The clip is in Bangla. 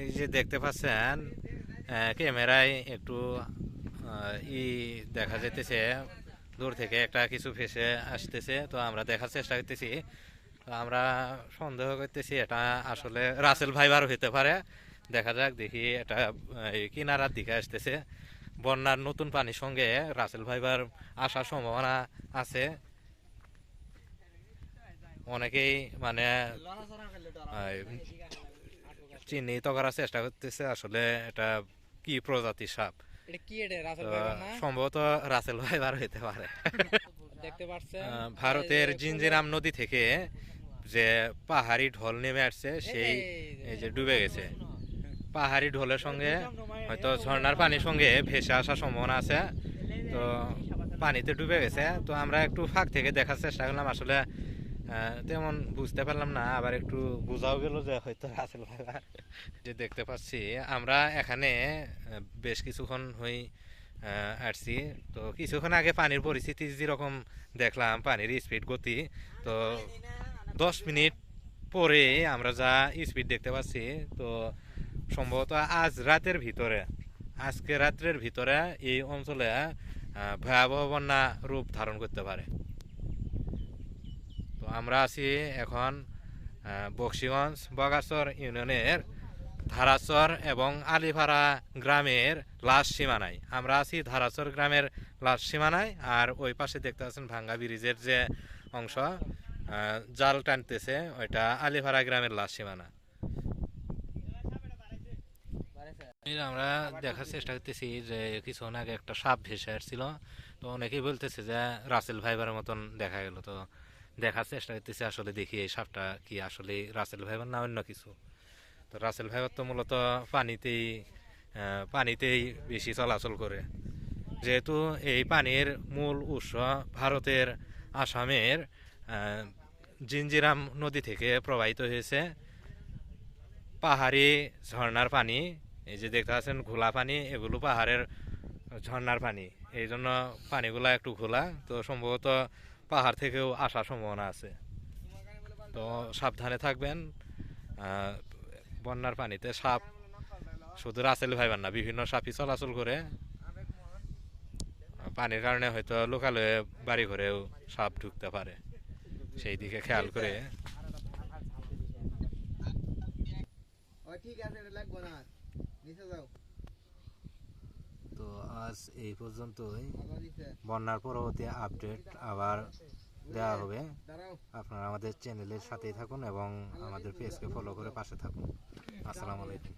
এই যে দেখতে পাচ্ছেন ক্যামেরায় একটু ই দেখা যাইতেছে, দূর থেকে একটা কিছু ভেসে আসতেছে, তো আমরা দেখার চেষ্টা করতেছি। তো আমরা সন্দেহ করতেছি এটা আসলে রাসেল ভাইবার হইতে পারে। দেখা যাক, দেখি এটা কিনারার দিকে আসতেছে। বন্যার নতুন পানির সঙ্গে রাসেল ভাইবার আসার সম্ভাবনা আছে। অনেকেই মানে চিহ্নিত করার চেষ্টা করতেছে আসলে এটা কি প্রজাতির সাপ সম্ভবত রাসেল ভাইবার হইতে পারে ভারতের জিঞ্জিরাম নদী থেকে যে পাহাড়ি ঢল নেমে আসছে সেই এই যে ডুবে গেছে পাহাড়ি ঢলের সঙ্গে হয়তো ঝর্ণার পানির সঙ্গে ভেসে আসার সম্ভাবনা আছে তো পানিতে ডুবে গেছে তো আমরা একটু ফাঁক থেকে দেখার চেষ্টা করলাম আসলে তেমন বুঝতে পারলাম না, আবার একটু বোঝাও গেল যে হয়তো রাসেল ভাইবার যে দেখতে পাচ্ছি। আমরা এখানে বেশ কিছুক্ষণ হই আসছি। তো কিছুক্ষণ আগে পানির পরিস্থিতি যেরকম দেখলাম, পানির স্পিড গতি, তো দশ মিনিট পরে আমরা যা স্পিড দেখতে পাচ্ছি, তো সম্ভবত আজ রাতের ভিতরে, আজকে রাত্রের ভিতরে এই অঞ্চলে ভয়াবহ বন্যা রূপ ধারণ করতে পারে। আমরা আছি এখন বক্সিগঞ্জ বগাচর ইউনিয়নের ধারাচর এবং আলিপাড়া গ্রামের লাশ সীমানায়। আমরা আছি ধারাচর গ্রামের লাশ সীমানায় আর ওই পাশে দেখতে পাচ্ছেন ভাঙ্গা ব্রিজের যে অংশ জাল টানতেছে ওইটা আলিপাড়া গ্রামের লাশ সীমানা। আমরা দেখার চেষ্টা করতেছি যে কিছুক্ষণ আগে একটা সাপ ভেসে আসছিল। তো অনেকেই বলতেছে যে রাসেল ভাইবারের মতন দেখা গেল। তো দেখার চেষ্টা করতেছি, আসলে দেখি এই সাপটা কি আসলে রাসেল ভাইবার না অন্য কিছু। তো রাসেল ভাইবার তো মূলত পানিতেই পানিতেই বেশি চলাচল করে। যেহেতু এই পানির মূল উৎস ভারতের আসামের জিঞ্জিরাম নদী থেকে প্রবাহিত হয়েছে। পাহাড়ি ঝর্ণার পানি, এই যে দেখতে পাচ্ছেন ঘোলা পানি, এগুলো পাহাড়ের ঝর্ণার পানি। এই জন্য পানিগুলা একটু ঘোলা। তো সম্ভবত পাহাড় থেকেও আসার সম্ভাবনা আছে। তো সাবধানে থাকবেন। বন্যার পানিতে সাপ শুধু রাসেল ভাইবার না, বিভিন্ন সাপই চলাচল করে। পানির কারণে হয়তো লোকালয়ে বাড়ি ঘরেও সাপ ঢুকতে পারে। সেই দিকে খেয়াল করে। ঠিক আছে লাগবো না। নিচে যাও। তো আজ এই পর্যন্তই। বন্যার পরবর্তী আপডেট আবার দেওয়া হবে। আপনারা আমাদের চ্যানেলের সাথেই থাকুন এবং আমাদের পেজকে ফলো করে পাশে থাকুন। আসসালামু আলাইকুম।